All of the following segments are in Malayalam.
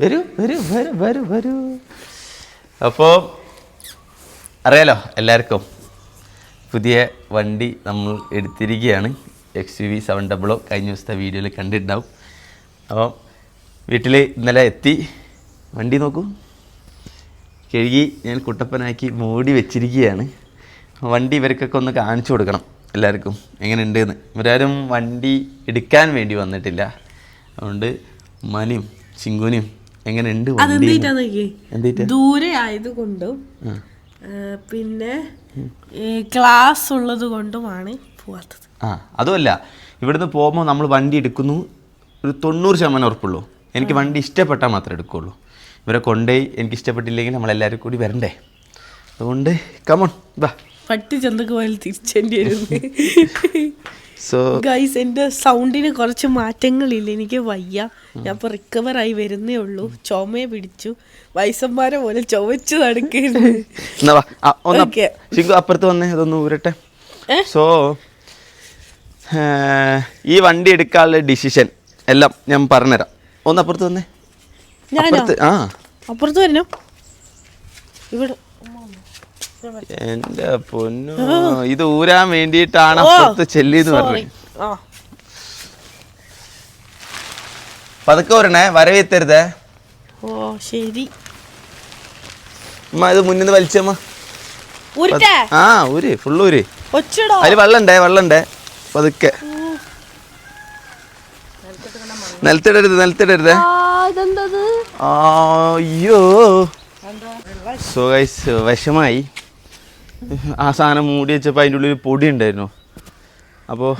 വരൂ വരൂ വരൂ വരൂ വരൂ. അപ്പോൾ അറിയാലോ എല്ലാവർക്കും. പുതിയ വണ്ടി നമ്മൾ എടുത്തിരിക്കുകയാണ്. X U V seven double O കഴിഞ്ഞ ദിവസത്തെ വീഡിയോയിൽ കണ്ടിട്ടുണ്ടാവും. അപ്പം വീട്ടിൽ ഇന്നലെ എത്തി. വണ്ടി നോക്കൂ. കഴുകി ഞാൻ കുട്ടപ്പനാക്കി മൂടി വെച്ചിരിക്കുകയാണ്. വണ്ടി ഇവർക്കൊക്കെ ഒന്ന് കാണിച്ചു കൊടുക്കണം എല്ലാവർക്കും. എങ്ങനെയുണ്ടെന്ന്. ഇവരാരും വണ്ടി എടുക്കാൻ വേണ്ടി വന്നിട്ടില്ല. അതുകൊണ്ട് ഉമ്മാനെയും ചിങ്കുനെയും എങ്ങനെയുണ്ട് എന്തിട്ടാ ദൂരെ ആയതുകൊണ്ടും. പിന്നെ ക്ലാസ് ഉള്ളത് കൊണ്ടുമാണ് പോവാത്തത്. ആ അതുമല്ല ഇവിടുന്ന് പോകുമ്പോൾ നമ്മൾ വണ്ടി എടുക്കുന്നു ഒരു തൊണ്ണൂറ് ശതമാനം ഉറപ്പുള്ളൂ. എനിക്ക് വണ്ടി ഇഷ്ടപ്പെട്ടാൽ മാത്രമേ എടുക്കുകയുള്ളൂ ഇവരെ കൊണ്ടുപോയി എനിക്ക് ഇഷ്ടപ്പെട്ടില്ലെങ്കിൽ നമ്മളെല്ലാവരും കൂടി വരണ്ടേ? അതുകൊണ്ട് കമോൺ വാ. പട്ടി ചന്തക്ക് പോയാൽ തിരിച്ചേണ്ടി വരുന്നു സോ ഗൈസ് എന്റെ സൗണ്ടിന് കുറച്ച് മാറ്റങ്ങളില്ല. എനിക്ക് വയ്യ. ഞാൻ ഇപ്പോൾ റിക്കവർ ആയി വരുന്നേ ഉള്ളൂ. ചുമയെ പിടിച്ചു. വയസ്സന്മാരെ പോലെ ചുവച്ചു നടക്കുന്നു. ശിങ്കു അപ്പുറത്ത് വന്നേ. അതൊന്ന് ഊരട്ടെ? സോ ഈ വണ്ടി എടുക്കാനുള്ള ഡിസിഷൻ എല്ലാം ഞാൻ പറഞ്ഞുതരാം. ഒന്ന് അപ്പുറത്ത് വന്നേ. ആ. അപ്പുറത്ത് വരണോ. ഇവിടെ. എന്റെ പൊന്നു ഇത് ഊരാൻ വേണ്ടിയിട്ടാണ് അപ്പുറത്ത് ചെല്ലിന്ന് പറഞ്ഞു പറഞ്ഞത്. പതുക്കെ വരണേ വരവേത്തരുതേ ഓ ശരി. അമ്മ ഇത് മുന്നിൽ നിന്ന് വലിച്ചമ്മ ആ ഊര് ഫുള്ള് ഊര്. അതിൽ വെള്ളണ്ടേ വെള്ളണ്ടേ? പതുക്കെ. നിലത്തിടരുത് നിലത്തിടരുതേ. അയ്യോ. സോ ഗൈസ് വിഷമായി. ആ സാധനം മൂടി വെച്ചപ്പോൾ അതിന്റെ ഉള്ളിൽ പൊടി ഉണ്ടായിരുന്നു. അപ്പോൾ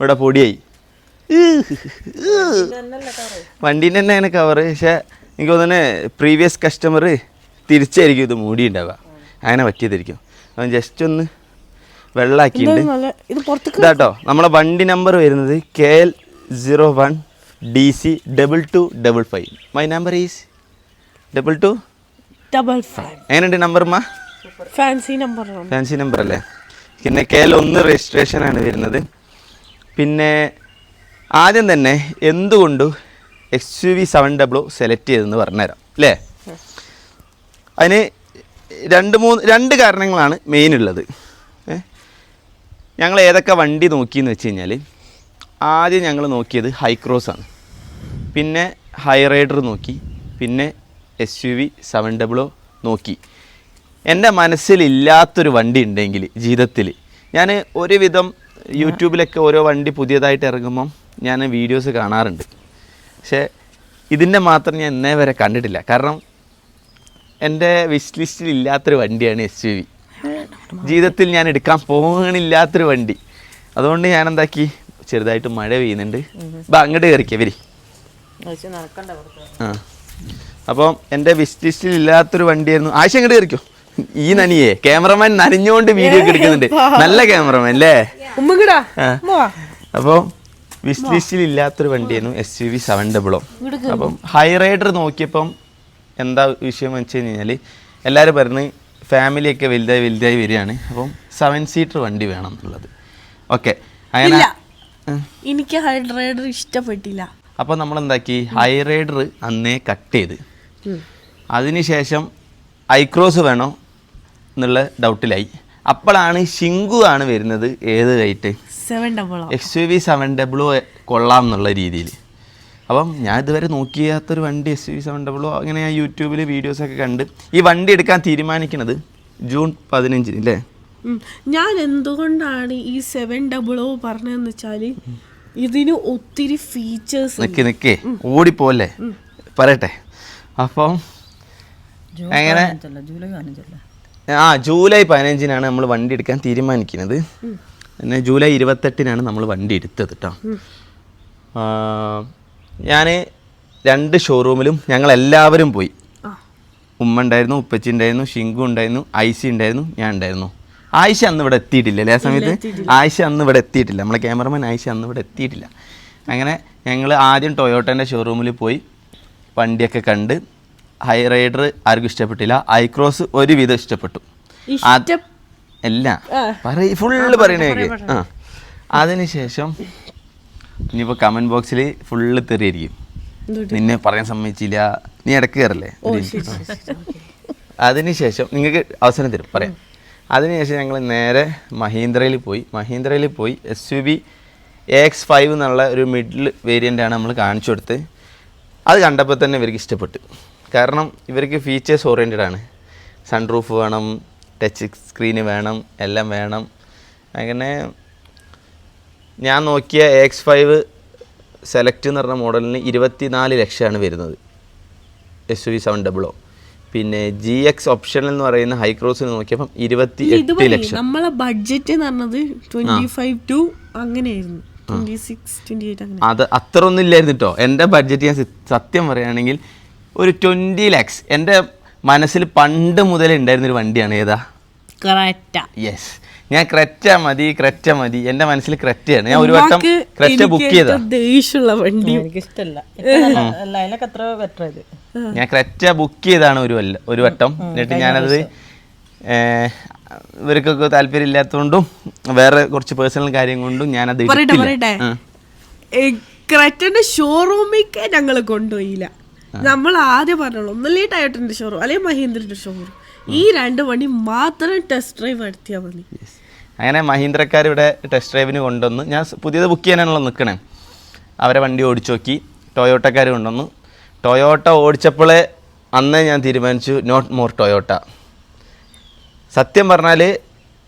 ഇവിടെ പൊടിയായി. വണ്ടീന്റെ തന്നെയാണ് കവറ് പക്ഷേ എനിക്ക് തോന്നുന്നു പ്രീവിയസ് കസ്റ്റമർ തിരിച്ചായിരിക്കും ഇത് മൂടി ഉണ്ടാവുക അങ്ങനെ പറ്റിയതായിരിക്കും. അവൻ ജസ്റ്റ് ഒന്ന് വെള്ളാക്കിയിട്ടുണ്ട് ഇതാട്ടോ നമ്മളെ വണ്ടി നമ്പർ വരുന്നത് K L zero one D C double two double five my number is double two double five എങ്ങനെയുണ്ട് നമ്പർ മാ ഫാൻസി നമ്പർ ഫാൻസി നമ്പർ അല്ലേ? പിന്നെ കെ എൽ ഒന്ന് രജിസ്ട്രേഷനാണ് വരുന്നത്. പിന്നെ ആദ്യം തന്നെ എന്തുകൊണ്ട് X U V seven double select ചെയ്തെന്ന് പറഞ്ഞുതരാം അല്ലേ? അതിന് രണ്ട് മൂന്ന് രണ്ട് കാരണങ്ങളാണ് മെയിൻ ഉള്ളത്. ഞങ്ങൾ ഏതൊക്കെ വണ്ടി നോക്കിയെന്ന് വെച്ച് കഴിഞ്ഞാൽ ആദ്യം ഞങ്ങൾ നോക്കിയത് ഹൈക്രോസ് ആണ്. പിന്നെ ഹൈ റൈഡർ നോക്കി പിന്നെ S U V seven W നോക്കി. എന്റെ മനസ്സിലില്ലാത്തൊരു വണ്ടി ഉണ്ടെങ്കിൽ ജീവിതത്തിൽ ഞാൻ ഒരുവിധം യൂട്യൂബിലൊക്കെ ഓരോ വണ്ടി പുതിയതായിട്ട് ഇറങ്ങുമ്പം ഞാൻ വീഡിയോസ് കാണാറുണ്ട്. പക്ഷേ ഇതിന്റെ മാത്രം ഞാൻ ഇന്നേ വരെ കണ്ടിട്ടില്ല. കാരണം എന്റെ വിഷ് ലിസ്റ്റിൽ ഇല്ലാത്തൊരു വണ്ടിയാണ് എസ് യു വി ജീവിതത്തിൽ ഞാൻ എടുക്കാൻ പോകണില്ലാത്തൊരു വണ്ടി. അതുകൊണ്ട് ഞാൻ എന്താക്കി? ചെറുതായിട്ട് മഴ പെയ്യുന്നുണ്ട്. ബാ അങ്ങോട്ട് കയറിക്കേ വരി. ആ. അപ്പം എന്റെ വിഷ് ലിസ്റ്റിൽ ഇല്ലാത്തൊരു വണ്ടിയായിരുന്നു. ആഴ്ച അങ്ങോട്ട് കയറിക്കോ. ഈ നനിയെ ക്യാമറമാൻ നനഞ്ഞുകൊണ്ട് വീഡിയോ ഒക്കെ എടുക്കുന്നുണ്ട്. നല്ല ക്യാമറമാൻ അല്ലേ? അപ്പൊ ലിസ്റ്റിൽ ഇല്ലാത്തൊരു വണ്ടിയായിരുന്നു S U V seven double O അപ്പം ഹൈ റൈഡർ നോക്കിയപ്പം എന്താ വിഷയം വെച്ച് കഴിഞ്ഞാൽ എല്ലാവരും പറഞ്ഞ് ഫാമിലിയൊക്കെ വലുതായി വലുതായി വരികയാണ്. അപ്പം സെവൻ സീറ്റർ വണ്ടി വേണം എന്നുള്ളത്. ഓക്കെ അങ്ങനെ. എനിക്ക് റൈഡർ ഇഷ്ടപ്പെട്ടില്ല. അപ്പോൾ നമ്മൾ എന്താക്കി ഹൈ റൈഡർ അന്നേ കട്ട് ചെയ്ത്. അതിനുശേഷം ഐക്രോസ് വേണോ? എന്നുള്ള ഡൗട്ടിലായി അപ്പോഴാണ് ഷിങ്കു ആണ് വരുന്നത് ഏത് rate seven double X U V seven double O കൊള്ളാം എന്നുള്ള രീതിയിൽ. അപ്പം ഞാൻ ഇതുവരെ നോക്കിയാത്തൊരു വണ്ടി S U V seven double O അങ്ങനെ ഞാൻ യൂട്യൂബിൽ വീഡിയോസൊക്കെ കണ്ട് ഈ വണ്ടി എടുക്കാൻ തീരുമാനിക്കുന്നത് ജൂൺ പതിനഞ്ചിന് അല്ലേ ഞാൻ എന്തുകൊണ്ടാണ് ഈ സെവൻ ഡബിളോ പറഞ്ഞതെന്ന് വെച്ചാൽ ഇതിന് ഒത്തിരി ഫീച്ചേഴ്സ് നിൽക്കി നിൽക്കേ ഓടിപ്പോലെ പറയട്ടെ. അപ്പം എങ്ങനെ? ആ ജൂലൈ പതിനഞ്ചിനാണ് നമ്മൾ വണ്ടി എടുക്കാൻ തീരുമാനിക്കുന്നത്. പിന്നെ ജൂലൈ ഇരുപത്തെട്ടിനാണ് നമ്മൾ വണ്ടി എടുത്തത് കേട്ടോ ഞാൻ രണ്ട് ഷോറൂമിലും ഞങ്ങൾ എല്ലാവരും പോയി ഉമ്മ ഉണ്ടായിരുന്നു ഉപ്പച്ചി ഉണ്ടായിരുന്നു ഷിങ്കു ഉണ്ടായിരുന്നു ഐസി ഉണ്ടായിരുന്നു ഞാൻ ഉണ്ടായിരുന്നു. ആയിഷ അന്ന് ഇവിടെ എത്തിയിട്ടില്ല അല്ലേ ആ സമയത്ത്? ആയിഷ അന്ന് ഇവിടെ എത്തിയിട്ടില്ല. നമ്മളെ ക്യാമറമാൻ ആയിഷ അന്ന് ഇവിടെ എത്തിയിട്ടില്ല. അങ്ങനെ ഞങ്ങൾ ആദ്യം ടൊയോട്ടന്റെ ഷോറൂമിൽ പോയി വണ്ടിയൊക്കെ കണ്ട് ഹൈ റൈഡർ ആർക്കും ഇഷ്ടപ്പെട്ടില്ല. ഐക്രോസ് ഒരുവിധം ഇഷ്ടപ്പെട്ടു. അല്ല. പറയ ഫുള്ള് പറയണേ. ആ. അതിനുശേഷം ഇനിയിപ്പോൾ കമന്റ് ബോക്സിൽ ഫുള്ള് തെറിയായിരിക്കും നിന്നെ പറയാൻ സമ്മതിച്ചില്ല. നീ ഇടയ്ക്ക് കയറല്ലേ അതിനുശേഷം നിങ്ങൾക്ക് അവസരം തരും. പറയാം. അതിനുശേഷം ഞങ്ങൾ നേരെ മഹീന്ദ്രയിൽ പോയി. മഹീന്ദ്രയിൽ പോയി S U B A X five എന്നുള്ള ഒരു മിഡിൽ വേരിയന്റാണ് നമ്മൾ കാണിച്ചു കൊടുത്ത് അത് കണ്ടപ്പോൾ തന്നെ ഇവർക്ക് ഇഷ്ടപ്പെട്ടു. കാരണം ഇവർക്ക് ഫീച്ചേഴ്സ് ഓറിയന്റഡ് ആണ്. സൺറൂഫ് വേണം ടച്ച് സ്ക്രീന് വേണം എല്ലാം വേണം. അങ്ങനെ ഞാൻ നോക്കിയ എക്സ് ഫൈവ് സെലക്ട് എന്ന് പറഞ്ഞ മോഡലിന് ഇരുപത്തി നാല് ലക്ഷമാണ് വരുന്നത്. S V seven double O പിന്നെ ജി എക്സ് ഓപ്ഷൻ എന്ന് പറയുന്ന ഹൈ ക്രോസിന് നോക്കിയപ്പം ഇരുപത്തി എട്ട് ലക്ഷം. നമ്മളെ ബഡ്ജറ്റ് എന്ന് പറഞ്ഞത് ട്വന്റി ഫൈവ് ടു അങ്ങനെയായിരുന്നു. അത് അത്ര ഒന്നും ഇല്ലായിരുന്നു കേട്ടോ എന്റെ ബഡ്ജറ്റ് ഞാൻ സത്യം പറയുകയാണെങ്കിൽ ഒരു ട്വന്റി ലാക്സ് എന്റെ മനസ്സിൽ പണ്ട് മുതലേ ഉണ്ടായിരുന്നൊരു വണ്ടിയാണ്. ഏതാ? ക്രെറ്റ. യെസ് ഞാൻ ക്രെറ്റ മതി ക്രെറ്റ മതി. എന്റെ മനസ്സിൽ ക്രെറ്റയാണ്. ഞാൻ ഒരു വട്ടം ക്രെറ്റ ബുക്ക് ചെയ്താ. ദേഷ്യമുള്ള വണ്ടി. എനിക്ക് ഇഷ്ടമല്ല അതിനൊക്കെ അത്ര ബെറ്റർ ഇത്. ഞാൻ ക്രെറ്റ ബുക്ക് ചെയ്താണ് ഒരു വല്ല ഒരു വട്ടം. എന്നിട്ട് ഞാനത് ഇവർക്കൊക്കെ താല്പര്യം ഇല്ലാത്തതുകൊണ്ടും വേറെ കുറച്ച് പേഴ്സണൽ കാര്യം കൊണ്ടും ഞാനത് ക്രെറ്റന്റെ ഷോറൂമിലേക്ക് ഞങ്ങൾ കൊണ്ടുപോയില്ല. നമ്മൾ ആദ്യം പറഞ്ഞോളൂ ഒന്നല്ലേ ടയോട്ടിന്റെ ഷോറൂം അല്ലെങ്കിൽ മഹീന്ദ്രന്റെ ഷോറൂം ഈ രണ്ട് വണ്ടി മാത്രം ടെസ്റ്റ് ഡ്രൈവ് നടത്തിയാൽ മതി. അങ്ങനെ മഹീന്ദ്രക്കാർ ഇവിടെ ടെസ്റ്റ് ഡ്രൈവിന് കൊണ്ടുവന്ന് ഞാൻ പുതിയത് ബുക്ക് ചെയ്യാനാണല്ലോ നിൽക്കണേ അവരെ വണ്ടി ഓടിച്ചു നോക്കി ടൊയോട്ടക്കാർ കൊണ്ടുവന്നു. ടൊയോട്ട ഓടിച്ചപ്പോഴേ അന്നേ ഞാൻ തീരുമാനിച്ചു നോട്ട് മോർ ടൊയോട്ട സത്യം പറഞ്ഞാൽ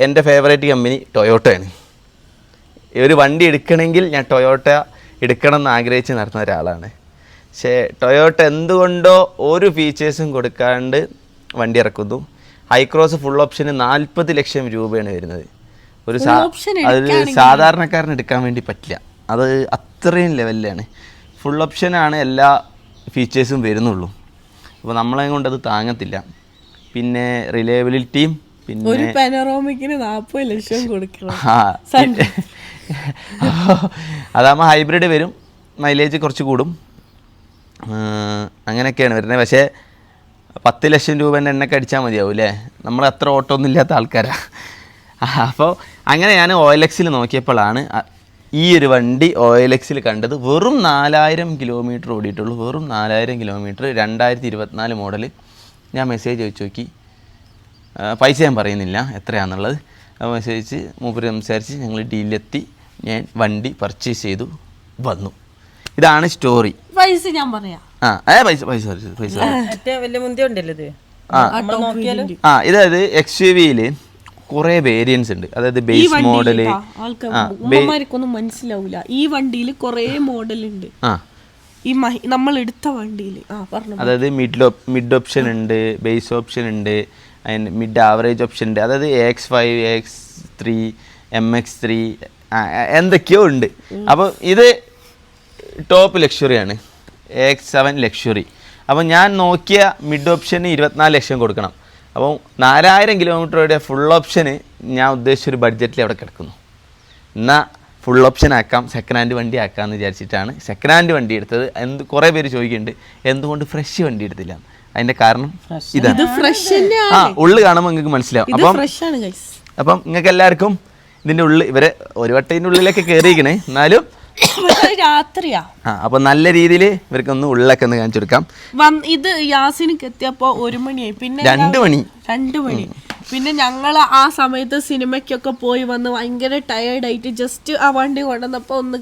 എന്റെ ഫേവറേറ്റ് കമ്പനി ടൊയോട്ടയാണ്. ഒരു വണ്ടി എടുക്കണമെങ്കിൽ ഞാൻ ടൊയോട്ട എടുക്കണം എന്ന് ആഗ്രഹിച്ച് നടത്തുന്ന ഒരാളാണ്. പക്ഷേ ടൊയോട്ട എന്തുകൊണ്ടോ ഒരു ഫീച്ചേഴ്സും കൊടുക്കാണ്ട് വണ്ടി ഇറക്കുന്നു. ഹൈക്രോസ് ഫുൾ ഓപ്ഷന് നാൽപ്പത് ലക്ഷം രൂപയാണ് വരുന്നത്. ഒരു അത് സാധാരണക്കാരന് എടുക്കാൻ വേണ്ടി പറ്റില്ല. അത് അത്രയും ലെവലിലാണ് ഫുൾ ഓപ്ഷനാണ് എല്ലാ ഫീച്ചേഴ്സും വരുന്നുള്ളൂ. അപ്പോൾ നമ്മളെ കൊണ്ട് അത് താങ്ങത്തില്ല. പിന്നെ റിലയബിലിറ്റിയും പിന്നെ ഒരു പെനറോമിക്കിന് നാപ്പത് ലക്ഷം കൊടുക്കണം. ആ അതാകുമ്പോൾ ഹൈബ്രിഡ് വരും. മൈലേജ് കുറച്ച് കൂടും. അങ്ങനെയൊക്കെയാണ് വരുന്നത്. പക്ഷേ പത്ത് ലക്ഷം രൂപേന്റെ എണ്ണയ്ക്ക് അടിച്ചാൽ മതിയാവും അല്ലേ നമ്മൾ അത്ര ഓട്ടോ ഒന്നും ഇല്ലാത്ത ആൾക്കാരാണ് അപ്പോൾ അങ്ങനെ ഞാൻ ഒ എൽ എക്സിൽ നോക്കിയപ്പോഴാണ് ഈ ഒരു വണ്ടി ഒ എൽ എക്സിൽ കണ്ടത് വെറും നാലായിരം കിലോമീറ്റർ ഓടിയിട്ടുള്ളൂ. വെറും നാലായിരം കിലോമീറ്റർ രണ്ടായിരത്തി ഇരുപത്തിനാല് മോഡൽ ഞാൻ മെസ്സേജ് അയച്ചു നോക്കി. പൈസ ഞാൻ പറയുന്നില്ല എത്രയാണെന്നുള്ളത് മെസ്സേജ് മൂപ്പര് സംസാരിച്ച് ഞങ്ങൾ ഡീലെത്തി ഞാൻ വണ്ടി പർച്ചേസ് ചെയ്തു. വന്നു. ഇതാണ് സ്റ്റോറി പൈസ ഞാൻ പറയാം. ആ ഏ പൈസ പൈസ പൈസ. പൈസ വലിയ മുന്തിയ ഇത്. ആ. ഇതായത് എക്സ് യു വിയിൽ കുറെ വേരിയൻസ് ഉണ്ട്. അതായത് ബേസ് മോഡൽ ആൾക്കാർക്കൊന്നും മനസ്സിലാവില്ല ഈ വണ്ടിയിൽ കുറേ മോഡൽ ഉണ്ട്. ആ. ഈ നമ്മൾ എടുത്ത വണ്ടിയിൽ. ആ പറഞ്ഞു. അതായത് മിഡ് മിഡ് ഓപ്ഷൻ ഉണ്ട് ബേസ് ഓപ്ഷൻ ഉണ്ട് അതിന് മിഡ് ആവറേജ് ഓപ്ഷൻ ഉണ്ട്. അതായത് X five X three M X three എന്തൊക്കെയോ ഉണ്ട്. അപ്പോൾ ഇത് ടോപ്പ് ലക്ഷറിയാണ് എക്സ് സെവൻ ലക്ഷറി അപ്പോൾ ഞാൻ നോക്കിയ മിഡ് ഓപ്ഷന് ഇരുപത്തിനാല് ലക്ഷം കൊടുക്കണം. അപ്പോൾ നാലായിരം കിലോമീറ്ററുടെ ഫുൾ ഓപ്ഷന് ഞാൻ ഉദ്ദേശിച്ച ഒരു ബഡ്ജറ്റിൽ അവിടെ കിടക്കുന്നു. എന്നാൽ ഫുൾ ഓപ്ഷൻ ആക്കാം സെക്കൻഡ് ഹാൻഡ് വണ്ടി ആക്കാമെന്ന് വിചാരിച്ചിട്ടാണ്. സെക്കൻഡ് ഹാൻഡ് വണ്ടി എടുത്തത് എന്ത് കുറേ പേര് ചോദിക്കുന്നുണ്ട് എന്തുകൊണ്ട് ഫ്രഷ് വണ്ടി എടുത്തില്ല? അതിന്റെ കാരണം ഇതാണ്. ഇത് ഫ്രഷ് തന്നെയാ ആ ഉള്ളു കാണുമ്പോൾ നിങ്ങൾക്ക് മനസ്സിലാവും. ഇത് അപ്പം ഫ്രഷ് ആണ് ഗൈസ് അപ്പം നിങ്ങൾക്ക് എല്ലാവർക്കും ഇതിന്റെ ഉള്ളിൽ ഇവരെ ഒരു വട്ടം ഇതിന്റെ ഉള്ളിലേക്ക് കയറിയിരിക്കണേ എന്നാലും രാത്രിയാ. ആ അപ്പം നല്ല രീതിയിൽ ഇവർക്കൊന്ന് ഉള്ളിലൊക്കെ ഒന്ന് കാണിച്ചു കൊടുക്കാം. വന്ന് ഇത് യാസിനിക്ക് എത്തിയപ്പോ ഒരു മണിയായി. പിന്നെ രണ്ട് മണി. രണ്ടു മണി. പിന്നെ ഞങ്ങൾ ആ സമയത്ത് സിനിമയ്ക്കൊക്കെ പോയി വന്ന് ഭയങ്കര ടയർഡായിട്ട് ജസ്റ്റ് ആ വണ്ടി കൊണ്ടുവന്നപ്പോ ഒന്ന്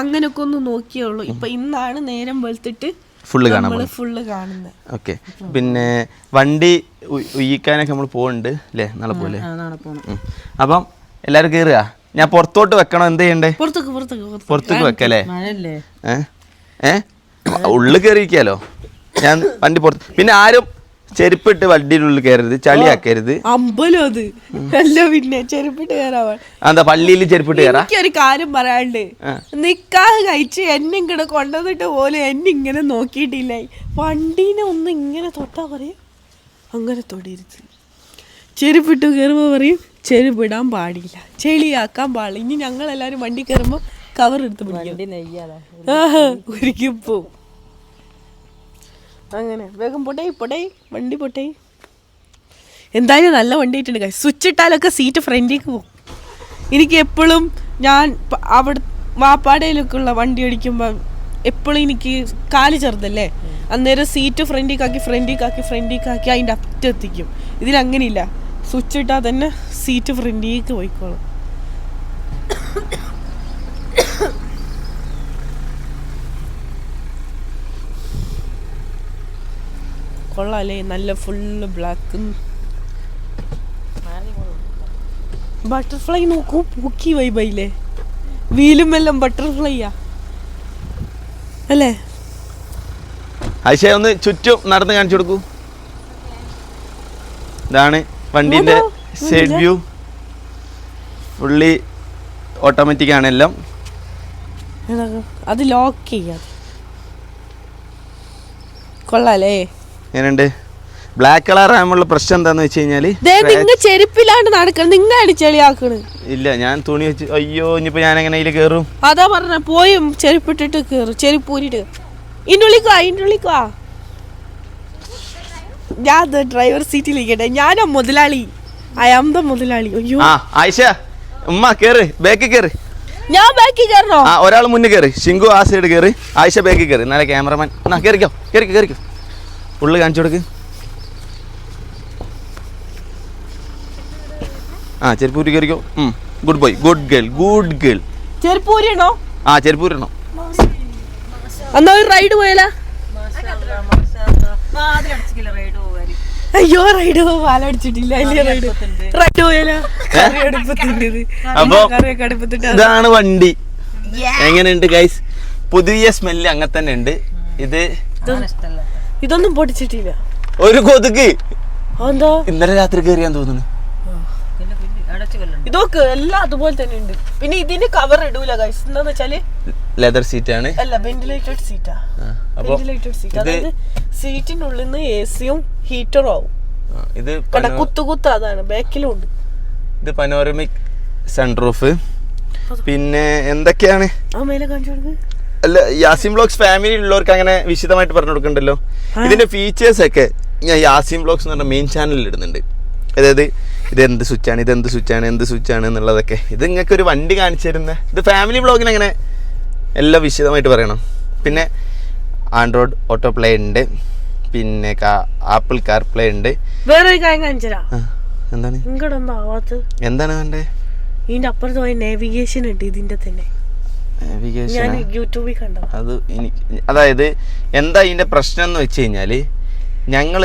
അങ്ങനെയൊക്കെ ഒന്ന് നോക്കിയുള്ളൂ ഇപ്പൊ ഇന്നാണ് നേരം വെളുത്തിട്ട് ഫുള്ള് കാണാൻ ഫുള്ള് കാണുന്നത് ഓക്കെ. പിന്നെ വണ്ടി ഉയ്യിക്കാനൊക്കെ നമ്മൾ പോകുന്നുണ്ട് അല്ലേ നാളെ പോലെ അപ്പം എല്ലാവരും കയറുക ഞാൻ പുറത്തോട്ട് വെക്കണോ? എന്ത് ചെയ്യണ്ടേ? പുറത്തേക്ക് പുറത്തേക്ക് പുറത്തേക്ക്. പുറത്തേക്ക് വെക്കല്ലേ? ഏ? ഏ? ഉള്ളിൽ കയറിയിരിക്കാലോ ഞാൻ വണ്ടി പുറത്ത് പിന്നെ ആരും ചെരുപ്പിട്ട് വണ്ടിയുടെ ഉള്ളിൽ കയറരുത് ചളിയാക്കരുത്. അമ്പലം അത്. അല്ല പിന്നെ ചെരുപ്പിട്ട് എന്താ പള്ളിയിൽ ചെരുപ്പിട്ട് കയറാ ഒരു കാര്യം പറയാണ്ട് നിക്കാഹ് കഴിച്ച് എന്നെ ഇങ്ങനെ കൊണ്ടുവന്നിട്ട് പോലും എന്നെ ഇങ്ങനെ നോക്കിയിട്ടില്ല. വണ്ടീനെ ഒന്ന് ഇങ്ങനെ തൊട്ടാ പറയും. അങ്ങനെ തൊടരുത്. ചെരുപ്പിട്ട് കയറുമ്പോ പറയും ചെരുപ്പിടാൻ പാടില്ല. ചെളിയാക്കാൻ പാടില്ല. ഇനി ഞങ്ങൾ എല്ലാരും വണ്ടി കയറുമ്പോൾ കവർ എടുത്ത് പിടിക്കും. ഒരിക്കൽ പോവും. അങ്ങനെ. വേഗം പൊട്ടേ പൊട്ടേ വണ്ടി പൊട്ടേ. എന്തായാലും നല്ല വണ്ടി ആയിട്ടുണ്ട് സ്വിച്ച് ഇട്ടാലൊക്കെ സീറ്റ് ഫ്രണ്ടിലേക്ക് പോകും. എനിക്ക് എപ്പോഴും ഞാൻ അവിടെ വാപ്പാടയിലൊക്കെ ഉള്ള വണ്ടി ഓടിക്കുമ്പോൾ എപ്പോഴും എനിക്ക് കാൽ ചെറുതല്ലേ? അന്നേരം സീറ്റ് ഫ്രണ്ടിക്കാക്കി ഫ്രണ്ടിക്കാക്കി ഫ്രണ്ടിക്കാക്കി അതിന്റെ അറ്റെത്തിക്കും ഇതിലങ്ങനെയില്ല. സ്വിച്ച് ഇട്ടാൽ തന്നെ സീറ്റ് ഫ്രണ്ടിലേക്ക് പോയിക്കോളും. കൊള്ളാല്ലേ നല്ല ഫുള്ള് ബ്ലാക്കും ബട്ടർഫ്ലൈ നോക്കൂ പൂക്കി വൈബൈലേ വീലും എല്ലാം ബട്ടർഫ്ലൈയാ അല്ലേ? ആയിഷ ഒന്ന് ചുറ്റും നടന്ന് കാണിച്ചു കൊടുക്കൂ. ഇതാണ് വണ്ടീന്റെ നോക്കൂ, സൈഡ് വ്യൂ ഫുള്ളി ഓട്ടോമാറ്റിക് ആണ് എല്ലാം? അത് ലോക്ക് ചെയ്യാം. കൊള്ളാലേ. എങ്ങനെയുണ്ട്? ബ്ലാക്ക് കളർ ആകുമ്പോൾ പ്രശ്നം എന്താന്ന് വെച്ച് കഴിഞ്ഞാൽ നിങ്ങൾ നിങ്ങ ചെരുപ്പിലാണ്ട് നടക്കണം നിങ്ങൾ ചെളിയാക്കണ് ഇല്ല ഞാൻ തുണി വെച്ച് അയ്യോ ഇനിയിപ്പോ ഞാൻ എങ്ങനെ അതിൽ കയറും അതാ പറഞ്ഞ പോയി ചെരുപ്പിട്ടിട്ട് കയറും ചെരുപ്പൂരിട്ട് ഇന്നുള്ളിക്കോ ഇന്നുള്ളിക്കോ ഞാൻ ഡ്രൈവർ സീറ്റിൽ ഇരിക്കട്ടെ ഞാനാ മുതലാളി. ഐ ആം ദ മുതലാളി. അയ്യോ. ആ ആയിഷ ഉമ്മ കേറ്. ബാക്കിൽ കേറ്. ഞാൻ ബാക്കി കയറണോ ആ ഒരാൾ മുന്നിൽ കേറി. ശിങ്കു ആ സൈഡ് കേറി. ആയിഷ ബാക്കിൽ കേറി. നല്ല ക്യാമറമാൻ എന്നാ കേറിക്കോ കയറിക്കോ കേറിക്കോ. ഉള്ളു കാണിച്ചു കൊടുക്ക്. ആ ചെരുപ്പൂരി കയറിക്കോ good boy good girl good girl ചെരുപ്പൂരിണോ ആ ചെരുപ്പൂരിണോ എന്നാ ഒരു റൈഡ് പോയാലാ? അയ്യോ റൈഡ് പാലടിച്ചിട്ടില്ല റൈഡ് റൈഡ് പോയാലാ? ഇതാണ് വണ്ടി. എങ്ങനെയുണ്ട് ഗൈസ് പുതിയ സ്മെല്ല് അങ്ങനെ തന്നെ ഉണ്ട്. ഇത് ഇതൊന്നും പൊടിച്ചിട്ടില്ല. ഒരു കൊതുക്. എന്തോ ഇന്നലെ രാത്രി കയറിയാൻ തോന്നുന്നു. ഇതൊക്കെ എല്ലാം അതുപോലെ തന്നെ ഉണ്ട്. പിന്നെ ഇതിന് കവർ ഇടൂല ഗൈസ് എന്താന്ന് വെച്ചാൽ ലെതർ സീറ്റ് ആണ് അല്ല വെന്റിലേറ്റഡ് സീറ്റാ വെന്റിലേറ്റഡ് സീറ്റ് അതായത് സീറ്റിനുള്ളിൽ ഉള്ളിൽ നിന്ന് എ സിയും ഹീറ്ററും ആവും. ഇത് കണ്ട പനോ- കുത്തു കുത്ത അതാണ് ബാക്കിലും ഉണ്ട്. ഇത് പനോരമിക് സൺറൂഫ് പിന്നെ എന്തൊക്കെയാണ്? ആ മേലെ കാണിച്ചു കൊടുക്ക്. അല്ല യാസിം ബ്ലോഗ്സ് ഫാമിലി ഉള്ളവർക്ക് അങ്ങനെ വിശദമായിട്ട് പറഞ്ഞു കൊടുക്കണ്ടല്ലോ? ഇതിന്റെ ഫീച്ചേഴ്സ് ഒക്കെ ഞാൻ യാസിം ബ്ലോഗ്സ് എന്ന് പറഞ്ഞ മെയിൻ ചാനലിൽ ഇടുന്നുണ്ട്. അതായത് ഇത് എന്ത് സ്വിച്ചാണ് ഇത് എന്ത് സ്വിച്ചാണ് എന്ത് സ്വിച്ചാണ് എന്നുള്ളതൊക്കെ. ഇത് നിങ്ങൾക്ക് ഒരു വണ്ടി കാണിച്ചു തരുന്ന ഇത് ഫാമിലി ബ്ലോഗിന് അങ്ങനെ എല്ലാം വിശദമായിട്ട് പറയണം. പിന്നെ ആൻഡ്രോയിഡ് ഓട്ടോ പ്ലേ ഉണ്ട്. പിന്നെ ആപ്പിൾ കാർ പ്ലേ ഉണ്ട്. വേറെ കാര്യം കാണിച്ചരാ എന്താണ്? ഇങ്ങടെ ഒന്നും ആവാത്ത എന്താണ് വേണ്ടേ? ഇതിന്റെ അപ്പുറത്ത് പോയി നാവിഗേഷൻ ഉണ്ട് ഇതിന്റെ തന്നെ. ഞാൻ യൂട്യൂബിൽ കണ്ടതാ. അത് എനിക്ക് അതായത് എന്താ ഇതിന്റെ പ്രശ്നം എന്ന് വെച്ച് കഴിഞ്ഞാൽ ഞങ്ങൾ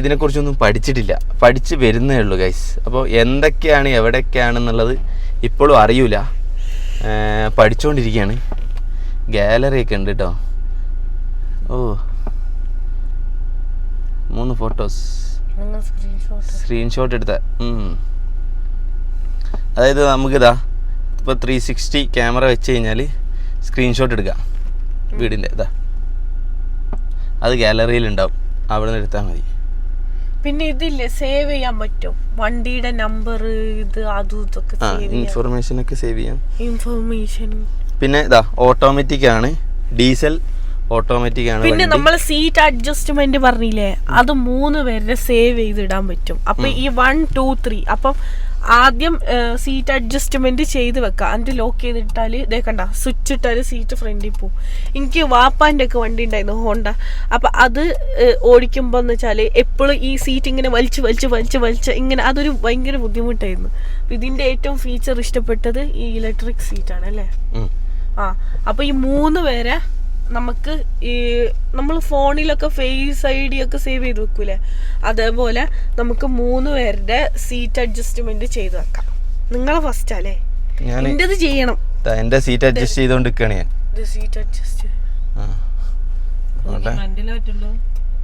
ഇതിനെക്കുറിച്ചൊന്നും പഠിച്ചിട്ടില്ല. പഠിച്ച് വരുന്നേ ഉള്ളൂ ഗൈസ് അപ്പോൾ എന്തൊക്കെയാണ് എവിടെയൊക്കെയാണെന്നുള്ളത് ഇപ്പോഴും അറിയൂല. പഠിച്ചുകൊണ്ടിരിക്കുകയാണ് ഗാലറി ഒക്കെ ഉണ്ട് കേട്ടോ ഓ. മൂന്ന് ഫോട്ടോസ് സ്ക്രീൻഷോട്ട് എടുത്ത. അതായത് നമുക്കിതാ ഇപ്പോൾ ത്രീ സിക്സ്റ്റി ക്യാമറ വെച്ച് കഴിഞ്ഞാൽ സ്ക്രീൻഷോട്ട് എടുക്കാം. വീടിന്റെ ഇതാ. അത് ഗാലറിയിൽ ഉണ്ടാവും അവിടെ നിന്ന് എടുത്താൽ മതി. പിന്നെ ഇതില്ലേ സേവ് ചെയ്യാൻ പറ്റും. വണ്ടിയുടെ നമ്പർ ഇത് അതും ഇതൊക്കെ ഇൻഫർമേഷൻ ഒക്കെ സേവ് ചെയ്യാം. ഇൻഫർമേഷൻ പിന്നെ ഇതാ ഓട്ടോമാറ്റിക് ആണ്. ഡീസൽ ഓട്ടോമാറ്റിക് ആണ് പിന്നെ നമ്മൾ സീറ്റ് അഡ്ജസ്റ്റ്മെന്റ് പറഞ്ഞില്ലേ അത് മൂന്ന് പേരുടെ സേവ് ചെയ്തിടാൻ പറ്റും. അപ്പൊ ഈ വൺ ടു ത്രീ അപ്പം ആദ്യം സീറ്റ് അഡ്ജസ്റ്റ്മെന്റ് ചെയ്ത് വെക്കുക എന്നിട്ട് ലോക്ക് ചെയ്തിട്ടാൽ ഇതേക്കണ്ട കണ്ട സ്വിച്ച് ഇട്ടാൽ സീറ്റ് ഫ്രണ്ടിൽ പോവും. എനിക്ക് വാപ്പാന്റെ ഒക്കെ വണ്ടി ഉണ്ടായിരുന്നു ഹോണ്ട. അപ്പൊ അത് ഓടിക്കുമ്പോൾ ഓടിക്കുമ്പോ എന്ന് വെച്ചാൽ എപ്പോഴും ഈ സീറ്റ് ഇങ്ങനെ വലിച്ചു വലിച്ചു വലിച്ചു വലിച്ച് ഇങ്ങനെ അതൊരു ഭയങ്കര ബുദ്ധിമുട്ടായിരുന്നു. ഇതിന്റെ ഏറ്റവും ഫീച്ചർ ഇഷ്ടപ്പെട്ടത് ഈ ഇലക്ട്രിക് സീറ്റാണ് അല്ലേ? ആ അപ്പൊ ഈ മൂന്ന് പേരെ നമുക്ക് ഈ നമ്മൾ ഫോണിലൊക്കെ ഫേസ് ഐ ഡി ഒക്കെ സേവ് ചെയ്ത് വെക്കൂലേ? അതേപോലെ നമുക്ക് മൂന്ന് പേരുടെ സീറ്റ് അഡ്ജസ്റ്റ്മെന്റ് ചെയ്ത് വെക്കാം. നിങ്ങളെ ഫസ്റ്റ് അല്ലേ? ഞാൻ എന്റേത് ചെയ്യണം. ദാ എന്റെ സീറ്റ് അഡ്ജസ്റ്റ് ഞാൻ. സീറ്റ് അഡ്ജസ്റ്റ്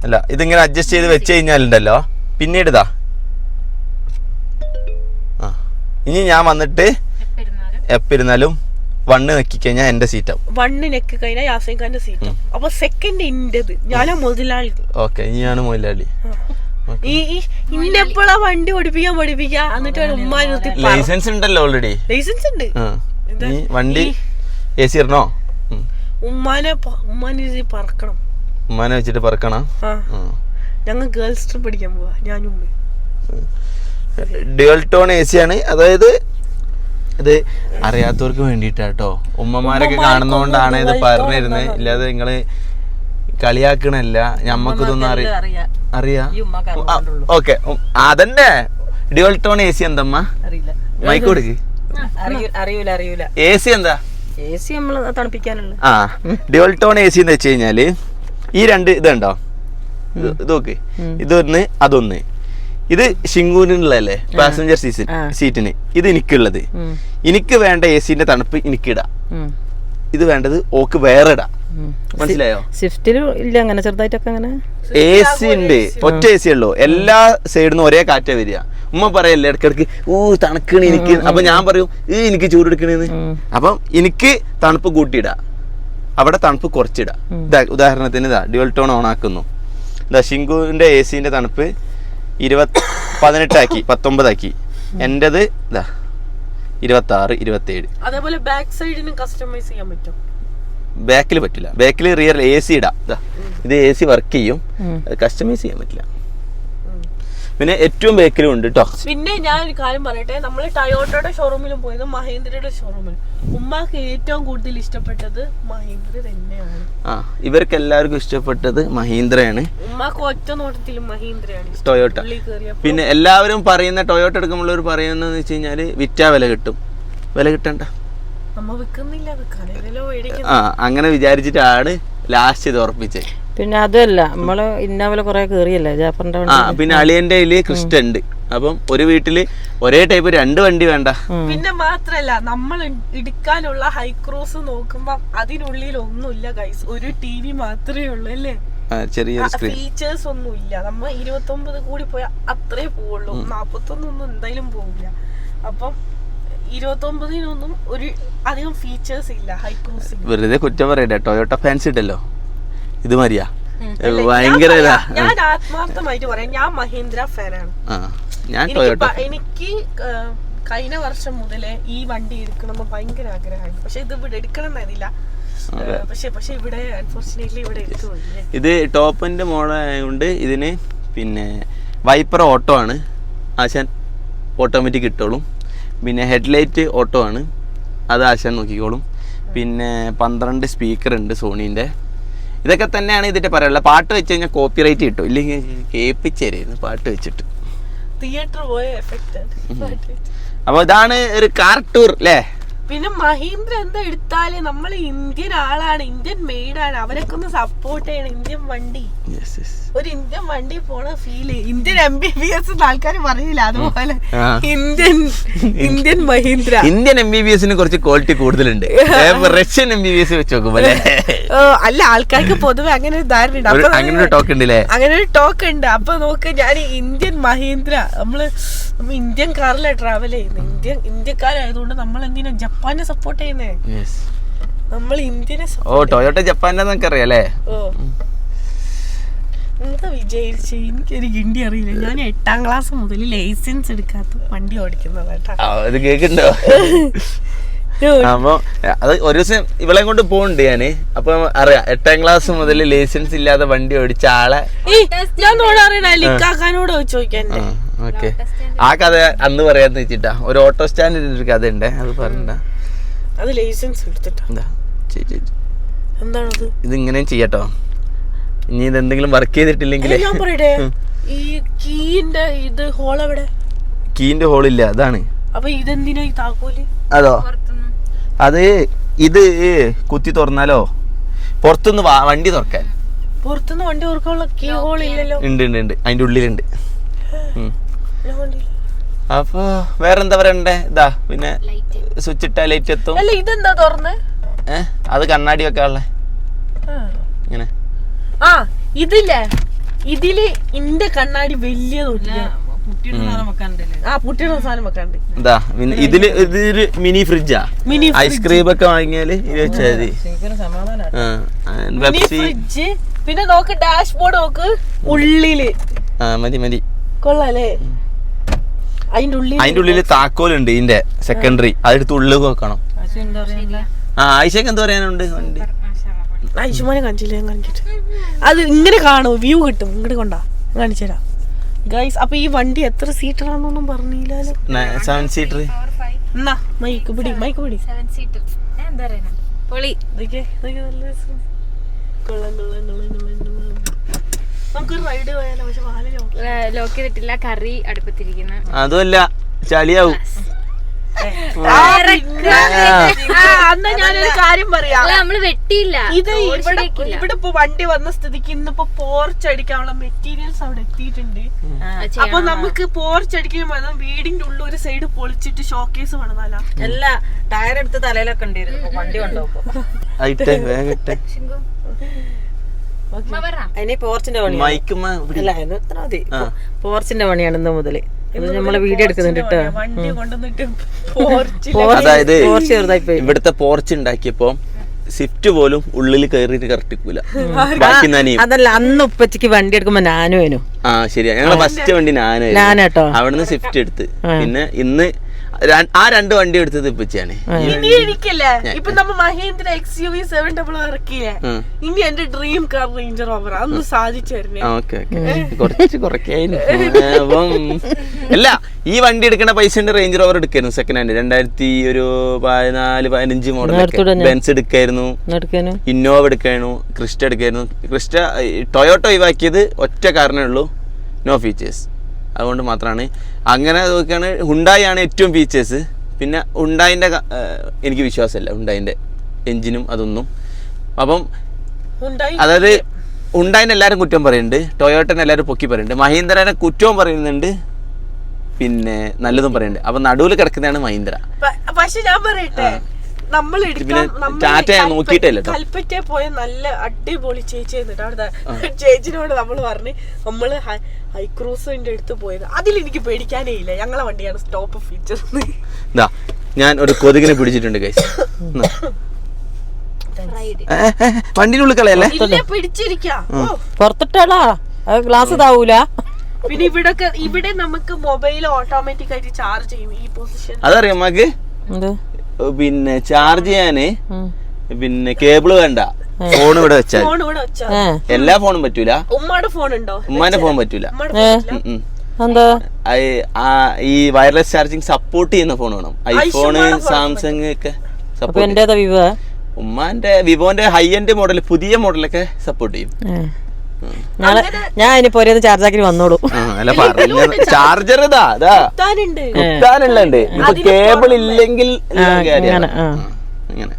അല്ല ഇതിങ്ങനെ അഡ്ജസ്റ്റ് ചെയ്ത് വെച്ച് കഴിഞ്ഞാലുണ്ടല്ലോ? പിന്നീട് ഇതാ ആ. ഇനി ഞാൻ വന്നിട്ട് എപ്പിരുന്നാലും വണ്ണ് നെക്കിക്കഴിഞ്ഞാൽ ആവും. വണ്ണ് നെക്കി കഴിഞ്ഞാൽ യാസീൻ ഖാന്റെ സീറ്റ് അപ്പൊ സെക്കൻഡ് ഇന്റേത്. ഞാനാ മുതലാളി. ഓക്കെ ഇനിയാണ് മുതലാളി. ഈ എപ്പോഴാ വണ്ടി ഓടിപ്പിക്കാൻ പഠിപ്പിക്കാ? എന്നിട്ട് ഉമ്മ നിർത്തി ലൈസൻസ് ഉണ്ടല്ലോ ഓൾറെഡി ലൈസൻസ് ഉണ്ട്. ഈ വണ്ടി എ സി ഇടണോ. ഉമ്മാനെ ഉമ്മാനെ പറക്കണം. ഉമ്മാനെ വെച്ചിട്ട് പറക്കണം? ഞങ്ങൾ ഗേൾസ് ട്രിപ്പ് പഠിക്കാൻ പോവാ ഞാനും ഉമ്മ ഡ്യുവൽ ടോൺ എ സി ആണ്. അതായത് ഇത് അറിയാത്തവർക്ക് വേണ്ടിയിട്ടാട്ടോ ഉമ്മമാരൊക്കെ കാണുന്നോണ്ടാണ് ഇത് പറഞ്ഞിരുന്നത് ഇല്ലാതെ നിങ്ങൾ കളിയാക്കണല്ല. ഞമ്മക്കിതൊന്നും അറിയ? അറിയാം? ഓക്കെ. അതന്നെ. ഡ്യുവൽ ടോൺ എ സി എന്തമ്മ? മൈക്ക് കൊടുക്ക്. അറിയൂ അറിയൂല അറിയൂല. എ സി എന്താ? എ സി നമ്മൾ തണുപ്പിക്കാനുള്ള ആ ഡ്യുവൽ ടോൺ എ സി എന്ന് വെച്ച് കഴിഞ്ഞാൽ ഈ രണ്ട് ഇതുണ്ടോ? ഇത് ഇത് നോക്ക്. ഇതൊന്ന് അതൊന്ന്. ഇത് ഷിങ്കൂരിനുള്ളതല്ലേ പാസഞ്ചർ സീറ്റ്. സീറ്റിന് ഇത് എനിക്കുള്ളത്. എനിക്ക് വേണ്ട എ സിന്റെ തണുപ്പ് എനിക്കിടാം. ഇത് വേണ്ടത് ഓക്ക് വേറെ ഇടാ മനസ്സിലായോ? സ്വിഫ്റ്റിൽ ഇല്ല അങ്ങനെ ചെറുതായിട്ടൊക്കെ അങ്ങനെ? എ സി ഉണ്ട്. ഒറ്റ എ സി ഉള്ളൂ. എല്ലാ സൈഡിൽ നിന്ന് ഒരേ കാറ്റാ വരിക. ഉമ്മ പറയല്ലേ ഇടക്കിടക്ക് ഊ തണുക്കണി എനിക്ക്. അപ്പൊ ഞാൻ പറയും ഈ എനിക്ക് ചൂടെടുക്കണേന്ന്. അപ്പം എനിക്ക് തണുപ്പ് കൂട്ടിയിടാ. അവിടെ തണുപ്പ് കുറച്ചിടാ. ഉദാഹരണത്തിന് ഇതാ ഡ്യുവൽ ടോൺ ഓൺ ആക്കുന്നു ഇതാ ഷിങ്കുവിന്റെ എ സിന്റെ തണുപ്പ് ഇരുപത് പതിനെട്ടാക്കി പത്തൊമ്പതാക്കി. എന്റെത് ഇതാ ഇരുപത്തി ആറ് ഇരുപത്തി ഏഴ് അതേപോലെ ബാക്ക് സൈഡിനും കസ്റ്റമൈസ് ചെയ്യാൻ പറ്റും. ബാക്കിൽ പറ്റില്ല. ബാക്കിൽ റിയർ എ സി ഇടാം. ഇത് എ സി വർക്ക് ചെയ്യും. കസ്റ്റമൈസ് ചെയ്യാൻ പറ്റില്ല. പിന്നെ ഏറ്റവും ബേക്കറി ഉണ്ട് കേട്ടോ പിന്നെ ഞാൻ ഒരു കാര്യം പറയട്ടെ നമ്മൾ ടയോട്ടയുടെ ഷോറൂമിലും പോയത് മഹേന്ദ്രയുടെ ഷോറൂമിലും ഉമ്മാക്ക് ഏറ്റവും കൂടുതൽ ഇഷ്ടപ്പെട്ടത് മഹേന്ദ്ര തന്നെയാണ്. ആ ഇവർക്ക് എല്ലാവർക്കും ഇഷ്ടപ്പെട്ടത് മഹീന്ദ്രയാണ്. ഉമ്മാക്ക് ഒറ്റ നോട്ടത്തിൽ മഹീന്ദ്രയാണ് ടൊയോട്ട. പിന്നെ എല്ലാവരും പറയുന്ന ടൊയോട്ട എടുക്കുമ്പോൾ പറയുന്നതെന്ന് വെച്ച് കഴിഞ്ഞാൽ വിറ്റാ വില കിട്ടും. വില കിട്ടണ്ട. ആ അങ്ങനെ വിചാരിച്ചിട്ടാണ് ലാസ്റ്റ് ഇത് ഉറപ്പിച്ചത്. പിന്നെ അതല്ല നമ്മൾ ഇന്നോവല കുറെ കേറിയല്ലേ ജാപ്പറിന്റെ ആ പിന്നെ അളിയന്റെ കയ്യിൽ ക്രിസ്റ്റ ഉണ്ട്. അപ്പം ഒരു വീട്ടിൽ ഒരേ ടൈപ്പ് രണ്ട് വണ്ടി വേണ്ട. പിന്നെ മാത്രല്ല നമ്മൾ ഇടിക്കാനുള്ള ഹൈക്രോസ് നോക്കുമ്പോ അതിനുള്ളിൽ ഒന്നുമില്ല ഗൈസ് ഒരു ടി വി മാത്രമേ ഉള്ളൂ അല്ലേ? ചെറിയ സ്ക്രീൻ ഫീച്ചേഴ്സ് ഒന്നും ഇല്ല നമ്മ ഇരുപത്തൊമ്പത് കൂടി പോയാൽ അത്രേ പോവുള്ളൂ. നാപ്പത്തൊന്നൊന്നും എന്തായാലും പോവില്ല. അപ്പം ഇരുപത്തൊമ്പതിനൊന്നും ഒരു അധികം ഫീച്ചേഴ്സ് ഇല്ല ഹൈക്രൂസ് വെറുതെ കുറ്റം പറയട്ടെ ടൊയോട്ട ഫാൻസ് ഇട്ടല്ലോ ഇത് മതിയാ. ഭയങ്കര ഞാൻ ആത്മാർത്ഥമായിട്ട് പറയാം ഞാൻ മഹീന്ദ്ര ഫാനാണ് ഞാൻ ടൊയോട്ട എനിക്ക് കഴിഞ്ഞ വർഷം മുതലേ ഈ വണ്ടി എടുക്കണമെന്ന് ഭയങ്കര ആഗ്രഹമായി പക്ഷെ ഇത് ഇവിടെ എടുക്കണം എന്നായിരുന്നില്ല പക്ഷെ പക്ഷെ ഇവിടെ അൺഫോർച്ചുനേറ്റ്ലി ഇവിടെ ഇത് ടോപ്പിന്റെ മോഡലായതുകൊണ്ട് ഇതിന് പിന്നെ വൈപ്പർ ഓട്ടോ ആണ്. ആശാൻ ഓട്ടോമാറ്റിക് ഇട്ടോളും. പിന്നെ ഹെഡ്ലൈറ്റ് ഓട്ടോ ആണ്. അത് ആശാൻ നോക്കിക്കോളും. പിന്നെ പന്ത്രണ്ട് സ്പീക്കർ ഉണ്ട് സോണീന്റെ ഇതൊക്കെ തന്നെയാണ് ഇതിന്റെ പറയാനുള്ളത്. പാട്ട് വെച്ച് കഴിഞ്ഞാൽ കോപ്പി റൈറ്റ് കിട്ടും. ഇല്ലെങ്കിൽ കേൾപ്പിച്ചേരുന്നു പാട്ട് വെച്ചിട്ട്. തിയേറ്റർ പോയ എഫക്റ്റ് അപ്പോൾ ഇതാണ് ഒരു കാർട്ടൂർ ടൂർ അല്ലേ പിന്നെ മഹീന്ദ്ര എന്താ എടുത്താൽ? നമ്മൾ ഇന്ത്യൻ ആളാണ് ഇന്ത്യൻ മെയ്ഡാണ് അവരൊക്കെ ഒന്ന് സപ്പോർട്ട് ചെയ്യണം ഇന്ത്യൻ വണ്ടി. ഒരു ഇന്ത്യൻ വണ്ടി പോണ feel Indian M B B S ആൾക്കാർ പറയില്ല അതുപോലെ Indian Indian Mahindra. Indian M B B എസിന് കുറച്ച് ക്വാളിറ്റി കൂടുതലുണ്ട്. Russian M B B S വെച്ച് നോക്കുമ്പോൾ അല്ലേ? ആൾക്കാർക്ക് പൊതുവെ അങ്ങനെ ഒരു ധാരണ ഉണ്ട് അപ്പൊ അങ്ങനെ ഒരു ടോക്ക് ഉണ്ട് അങ്ങനെ ഒരു ടോക്ക് ഉണ്ട്. അപ്പൊ നോക്ക് ഞാൻ ഇന്ത്യൻ മഹീന്ദ്ര നമ്മൾ നമ്മ ഇന്ത്യൻ കാറിലാണ് ട്രാവൽ ചെയ്യുന്നത്. ഇന്ത്യൻ ഇന്ത്യക്കാരായതുകൊണ്ട് നമ്മൾ എന്തിനാ ജപ്പാനെ സപ്പോർട്ട് ചെയ്യുന്നേ. നമ്മൾ ഇന്ത്യനെ ഓ ടൊയോട്ട ജപ്പാന്റെ നമുക്ക് അറിയാലേ ഓ എന്താ എനിക്കൊരു ഗിണ്ടി അറിയില്ല. ഞാൻ എട്ടാം ക്ലാസ് മുതൽ ലൈസൻസ് എടുക്കാത്ത വണ്ടി ഓടിക്കുന്നത് കേട്ടാ ആ, ഇത് കേക്കുണ്ടോ അപ്പൊ അത് ഒരു ദിവസം ഇവളെ കൊണ്ട് പോകണ്ട് ഞാൻ. അപ്പൊ അറിയാം എട്ടാം ക്ലാസ് മുതൽ ലൈസൻസ് ഇല്ലാതെ വണ്ടി ഓടിച്ച ആളെ. ഓക്കെ. ആ കഥ അന്ന് പറയാന്ന് വെച്ചിട്ടാ. ഒരു ഓട്ടോ സ്റ്റാൻഡിന്റെ ഒരു കഥ ഉണ്ട് അത് പറഞ്ഞ അത് ലൈസൻസ് എടുത്തിട്ടാ. എന്താണത്? ഇത് ഇങ്ങനെ ചെയ്യട്ടോ. ഇനി ഇത് എന്തെങ്കിലും വർക്ക് ചെയ്തിട്ടില്ലെങ്കിൽ ഞാൻ പറയട്ടെ. ഈ കീന്റെ ഇത് ഹോൾ എവിടെ? കീന്റെ ഹോളില്ല അതാണ്. അപ്പൊ ഇതെന്തിനാ ഈ താക്കോൽ? അതോ? അത് ഇത് കുത്തി തുറന്നാലോ? പുറത്തുനിന്ന് വണ്ടി തുറക്കാൻ. പുറത്തുനിന്ന് വണ്ടി തുറക്കാനുള്ള കീ ഹോൾ ഇല്ലല്ലോ. ഉണ്ട് ഉണ്ട് ഉണ്ട്. അതിന്റെ ഉള്ളിലുണ്ട്. അപ്പൊ വേറെന്താ പറയണ്ടേ? ഇതാ പിന്നെ സ്വിച്ച് ഇട്ടാ ലൈറ്റ് എത്തും. അല്ല ഇതെന്താ തുറന്ന്? അത് കണ്ണാടി വെക്കാനുള്ള. ഇങ്ങനെ. ആ ഇതില്ലേ? ഇതിൽ ഇന്റെ കണ്ണാടി വലിയതൊല്ല ആ പുട്ടിയുടെ സാധനം വെക്കാണ്ട് എന്താ പിന്നെ ഇതിൽ ഇതൊരു മിനി ഫ്രിഡ്ജാ. മിനി ഐസ്ക്രീം ഒക്കെ വാങ്ങിയാൽ ഇത് വെച്ചാൽ മതി ആ, ആ, മിനി ഫ്രിഡ്ജ്. പിന്നെ നോക്ക് ഡാഷ് ബോർഡ് നോക്ക്. ഉള്ളിൽ. ആ മതി മതി. കൊള്ളാലേ അതിന്റെ ഉള്ളിൽ അതിന്റെ ഉള്ളിൽ താക്കോലുണ്ട് ഇതിന്റെ സെക്കൻഡറി അതെടുത്ത് ഉള്ളിൽ വെക്കണം. ആ ആയിഷക്ക് എന്താ പറയാനുണ്ട്? വണ്ടി. ഐശുമാനെ കാണിച്ചില്ല? ഞാൻ കാണിച്ചിട്ട് അത് ഇങ്ങനെ കാണും വ്യൂ കിട്ടും. ഇങ്ങോട്ട് കൊണ്ടാ. കാണിച്ചു തരാം ഗൈസ് അപ്പൊ ഈ വണ്ടി എത്ര സീറ്റർ ആണെന്നൊന്നും പറഞ്ഞില്ലല്ലോ സെവൻ സീറ്റർ എന്നാ മൈക്ക് പിടി മൈക്ക് പിടി. സെവൻ സീറ്റ് ഞാൻ എന്താ പറയുക പൊളി. നല്ല രസം. കൊള്ളാം കൊള്ളാം കൊള്ളാം കൊള്ളാം കൊള്ളാം. നമുക്കൊരു റൈഡ് പോയാലോ പക്ഷെ ലോക്ക്. ചെയ്തിട്ടില്ല കറി അടുപ്പത്തിരിക്കുന്ന. അതുമല്ല ചളിയാവും. അന്ന് ഞാനൊരു കാര്യം പറയാം. നമ്മൾ വെട്ടിയില്ല. ഇത് ഇവിടെ ഇവിടെ ഇപ്പൊ വണ്ടി വന്ന സ്ഥിതിക്ക് ഇന്നിപ്പോ പോർച്ച് അടിക്കാനുള്ള മെറ്റീരിയൽസ് അവിടെ എത്തിയിട്ടുണ്ട്. അപ്പൊ നമുക്ക് പോർച്ച് അടിക്കാൻ വേണം വീടിന്റെ ഉള്ളിൽ ഒരു സൈഡ് പൊളിച്ചിട്ട് ഷോക്കേസ് വേണമെന്നല്ല അല്ല ടയർ എടുത്ത് തലയിലൊക്കെ ഉണ്ടായിരുന്നു. വണ്ടി കൊണ്ടുപോകുമ്പോ. ഇനി പോർച്ചിന്റെ പണിയാണ് പോർച്ചിന്റെ പണിയാണ് ഇന്ന് മുതൽ. നമ്മൾ വീഡിയോ എടുക്കുന്നുണ്ട് കേട്ടോ. അതായത് ഇവിടുത്തെ പോർച്ച് ഉണ്ടാക്കിയപ്പോ സ്വിഫ്റ്റ് പോലും ഉള്ളിൽ കയറിയിട്ട് കറക്റ്റിക്കൂല ബാക്കി നനിയും. അതല്ല അന്ന് ഉപ്പച്ചക്ക് വണ്ടി എടുക്കുമ്പോ നാനുവേനു വേനു ആ ശരിയാ. ഞങ്ങളെ ഫസ്റ്റ് വണ്ടി നാനു ഞാനാട്ടോ അവിടുന്ന് സ്വിഫ്റ്റ് എടുത്ത്. പിന്നെ ഇന്ന് ആ രണ്ട് വണ്ടി എടുത്തത് ഇപ്പിച്ചാണ്. ഇനി എനിക്കല്ലേ? ഇപ്പൊ നമ്മ Mahindra X U V seven double ഇറക്കിയേ. ഇനി എന്റെ ഡ്രീം കാർ റേഞ്ചർ ഓവർ അന്ന് സാധിച്ചു തരുന്നേ ഓക്കെ ഓക്കെ. കുറച്ച് കുറയ്ക്കായിരുന്നു. അപ്പം അല്ല ഈ വണ്ടി എടുക്കണ പൈസ റേഞ്ച് റോവർ എടുക്കായിരുന്നു സെക്കൻഡ് ഹാൻഡ് രണ്ടായിരത്തി ഒരു പതിനാല് പതിനഞ്ച് മോഡൽ ബെൻസ് എടുക്കായിരുന്നു. ഇന്നോവ എടുക്കായിരുന്നു ക്രിസ്റ്റ എടുക്കായിരുന്നു. ക്രിസ്റ്റ ടൊയോട്ടോ ഒഴിവാക്കിയത് ഒറ്റ കാരണമേ ഉള്ളൂ. നോ ഫീച്ചേഴ്സ് അതുകൊണ്ട് മാത്രമാണ് അങ്ങനെ നോക്കുകയാണ് ഹുണ്ടായി ആണ് ഏറ്റവും ഫീച്ചേഴ്സ് പിന്നെ ഹുണ്ടായിന്റെ എനിക്ക് വിശ്വാസമില്ല. ഹുണ്ടായിന്റെ എഞ്ചിനും അതൊന്നും. അപ്പം അതായത് ഹുണ്ടായിനെ എല്ലാവരും കുറ്റം പറയുന്നുണ്ട് ടൊയോട്ടനെ എല്ലാവരും പൊക്കി പറയുന്നുണ്ട് മഹീന്ദ്രനെ കുറ്റവും പറയുന്നുണ്ട്. പിന്നെ നല്ലതും പറയുന്നുണ്ട് അപ്പം നടുവിൽ കിടക്കുന്നതാണ് മഹീന്ദ്ര. പക്ഷെ ഞാൻ പറയട്ടെ. നമ്മൾ. കൽപ്പറ്റ പോയ നല്ല അടിപൊളി ചേച്ചി എന്നിട്ട് അവിടെ ചേച്ചിനോട് നമ്മൾ പറഞ്ഞ് നമ്മൾ ഹൈക്രൂസിന്റെ അടുത്ത് പോയത്. അതിൽ എനിക്ക് പേടിക്കാനേ ഇല്ല. ഞങ്ങളെ വണ്ടിയാണ് സ്റ്റോപ്പ് ഫീച്ചർ ഞാൻ ഒരു കൊതുകിനെ പിടിച്ചിട്ടുണ്ട് കൈസ് വണ്ടിനുള്ളിൽ കളയല്ലേ? പുറത്തിട്ടാളാ ഗ്ലാസ് താവൂല പിന്നെ ഇവിടൊക്കെ ഇവിടെ നമുക്ക് മൊബൈൽ ഓട്ടോമാറ്റിക് ആയിട്ട് ചാർജ് ചെയ്യും ഈ പൊസിഷൻ അതറിയാം നമുക്ക് എന്ത്? പിന്നെ ചാർജ് ചെയ്യാന് പിന്നെ കേബിൾ വേണ്ട. ഫോൺ ഇവിടെ വെച്ചാൽ. ഫോൺ ഇവിടെ വെച്ചാ എല്ലാ ഫോണും പറ്റൂല. ഉമ്മയുടെ ഫോൺ ഉണ്ടോ? ഉമ്മാന്റെ ഫോൺ പറ്റൂല. ഈ വയർലെസ് ചാർജിങ് സപ്പോർട്ട് ചെയ്യുന്ന ഫോൺ വേണം. ഐഫോണ് സാംസങ് ഒക്കെ സപ്പോർട്ട് ഉമ്മാന്റെ വിവോന്റെ ഹൈ എൻഡ് മോഡൽ പുതിയ മോഡലൊക്കെ സപ്പോർട്ട് ചെയ്യും. നാളെ ഞാൻ ഇനി പോരേന്ന് ചാർജ് ആക്കി വന്നോളൂ. അല്ല ചാർജർ ഇതാ അതാ കുത്താനുണ്ട്. കുത്താനുള്ളുണ്ട് ഇപ്പൊ കേബിൾ ഇല്ലെങ്കിൽ. അങ്ങനെ, അങ്ങനെ.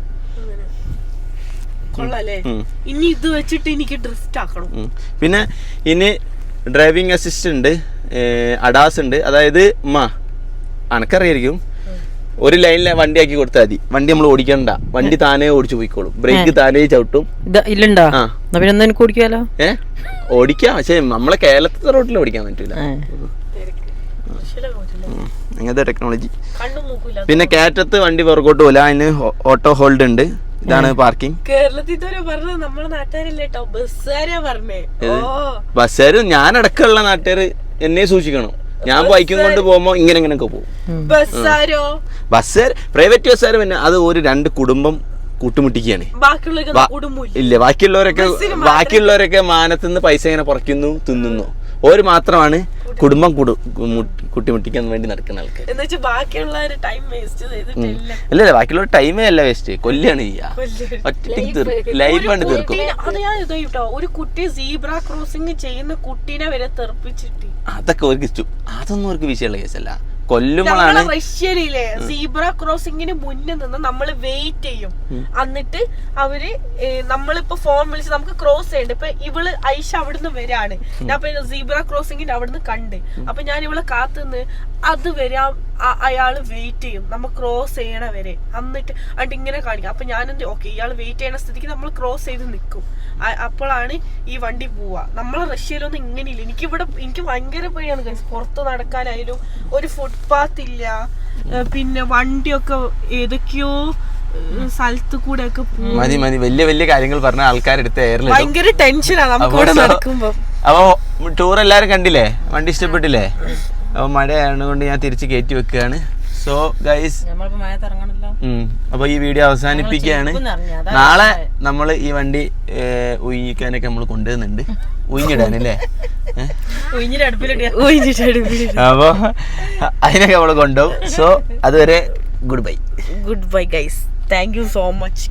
ഇനി ഇത് വെച്ചിട്ട് എനിക്ക് ഡ്രിഫ്റ്റ് ആക്കണം. പിന്നെ ഇനി ഡ്രൈവിംഗ് അസിസ്റ്റന്റ് ഉണ്ട് അഡാസ് ഉണ്ട്. അതായത് ഉമ്മ അനക്കറിയായിരിക്കും. ഒരു ലൈനിലെ വണ്ടി ആക്കി കൊടുത്താൽ മതി. വണ്ടി നമ്മൾ ഓടിക്കണ്ട. വണ്ടി താനേ ഓടിച്ചു പോയിക്കോളും. ബ്രേക്ക് താനേ ചവിട്ടും. ഇല്ലുണ്ടോ? പിന്നെ എനിക്ക് കുടിക്കാലോ ഏ? ഓടിക്കാം. പക്ഷെ നമ്മളെ കേരളത്തിലെ റോട്ടിൽ ഓടിക്കാൻ പറ്റൂല. അങ്ങനത്തെ ടെക്നോളജി. പിന്നെ കയറ്റത്ത് വണ്ടി പുറകോട്ട് പോലെ. അതിന് ഓട്ടോ ഹോൾഡ് ഉണ്ട്. ഇതാണ് പാർക്കിംഗ്. കേരളത്തിൽ ബസ്സുകാരും ഞാൻ അടക്കമുള്ള നാട്ടുകാർ എന്നെ സൂക്ഷിക്കണം. ഞാൻ ബൈക്കും കൊണ്ട് പോകുമ്പോ ഇങ്ങനെ ഇങ്ങനെയൊക്കെ പോകും. ബസ്സാരോ? ബസ്സുകാർ പ്രൈവറ്റ് ബസ്സുകാർ പിന്നെ അത് ഒരു രണ്ട് കുടുംബം കൂട്ടുമുട്ടിക്കുകയാണ്. ഇല്ല ബാക്കിയുള്ളവരൊക്കെ ബാക്കിയുള്ളവരൊക്കെ മാനത്തുനിന്ന് പൈസ ഇങ്ങനെ കുറയ്ക്കുന്നു തിന്നുന്നു. ഒരു മാത്രമാണ് കുടുംബം കുട്ടിമുട്ടിക്കാൻ വേണ്ടി നടക്കുന്ന ആൾക്കാർ അല്ല വെച്ചാൽ ബാക്കിയുള്ള ടൈമേ അല്ല വേസ്റ്റ് കൊല്ലാണ് ഒറ്റയ്ക്ക് തീർക്കും. അത് ഞാൻ ഒരു കുട്ടി സീബ്ര ക്രോസിംഗ് ചെയ്യുന്ന കുട്ടീനെ വരെ തെറിപ്പിച്ചിട്ട്. അതൊക്കെ അവർക്ക് അതൊന്നും അവർക്ക് വിഷയമുള്ള കേസല്ല കൊല്ലുമ്പോഴാണ് റഷ്യയിലെ സീബ്ര ക്രോസിംഗിന് മുന്നിൽ നിന്ന് നമ്മൾ വെയിറ്റ് ചെയ്യും. എന്നിട്ട് അവർ നമ്മളിപ്പോ ഫോൺ വിളിച്ച് നമുക്ക് ക്രോസ് ചെയ്യണ്ട. ഇപ്പൊ ഇവൾ ഐഷ അവിടുന്ന് വരാണ്. ഞാൻ പിന്നെ സീബ്ര ക്രോസിംഗിന്റെ അവിടുന്ന് കണ്ട്. അപ്പൊ ഞാൻ ഇവളെ കാത്തുനിന്ന് അത് വരാം അയാൾ അയാൾ വെയിറ്റ് ചെയ്യും. നമ്മൾ ക്രോസ് ചെയ്യണ വരെ. എന്നിട്ട് എന്നിട്ട് ഇങ്ങനെ കാണിക്കും. അപ്പൊ ഞാനെന്ത് ഓക്കെ ഇയാൾ വെയിറ്റ് ചെയ്യണ സ്ഥിതിക്ക് നമ്മൾ ക്രോസ് ചെയ്ത് നിൽക്കും. അപ്പോഴാണ് ഈ വണ്ടി പോവാ. നമ്മളെ റഷ്യയിലൊന്നും ഇങ്ങനെയില്ല. എനിക്കിവിടെ എനിക്ക് ഭയങ്കര പേടിയാണ്. പുറത്ത് നടക്കാനായാലും ഒരു ഫുട്പാത്ത് ഏ, പിന്നെ വണ്ടിയൊക്കെ ഏതൊക്കെയോ സ്ഥലത്ത് കൂടെ ഒക്കെ മതി മതി. വലിയ വലിയ കാര്യങ്ങൾ പറഞ്ഞ ആൾക്കാരെടുത്ത് എയറിൽ ഭയങ്കര ടെൻഷനാ നമുക്ക് ഇവിടെ നടക്കുമ്പോ. അപ്പൊ ടൂർ എല്ലാരും കണ്ടില്ലേ? വണ്ടി ഇഷ്ടപ്പെട്ടില്ലേ? അപ്പൊ മഴയാണ് കൊണ്ട് ഞാൻ തിരിച്ച് കയറ്റി വെക്കുകയാണ്. സോ ഗൈസ് അപ്പൊ മഴത്ത് ഇറങ്ങണല്ലോ അപ്പോൾ ഈ വീഡിയോ അവസാനിപ്പിക്കുകയാണ് നാളെ നമ്മൾ ഈ വണ്ടി ഉയിക്കാനൊക്കെ നമ്മൾ കൊണ്ടുവരുന്നുണ്ട്. ഉയിഞ്ഞിടാനല്ലേ അപ്പൊ അതിനൊക്കെ നമ്മൾ കൊണ്ടുപോകും. സോ അതുവരെ good bye good bye guys thank you so much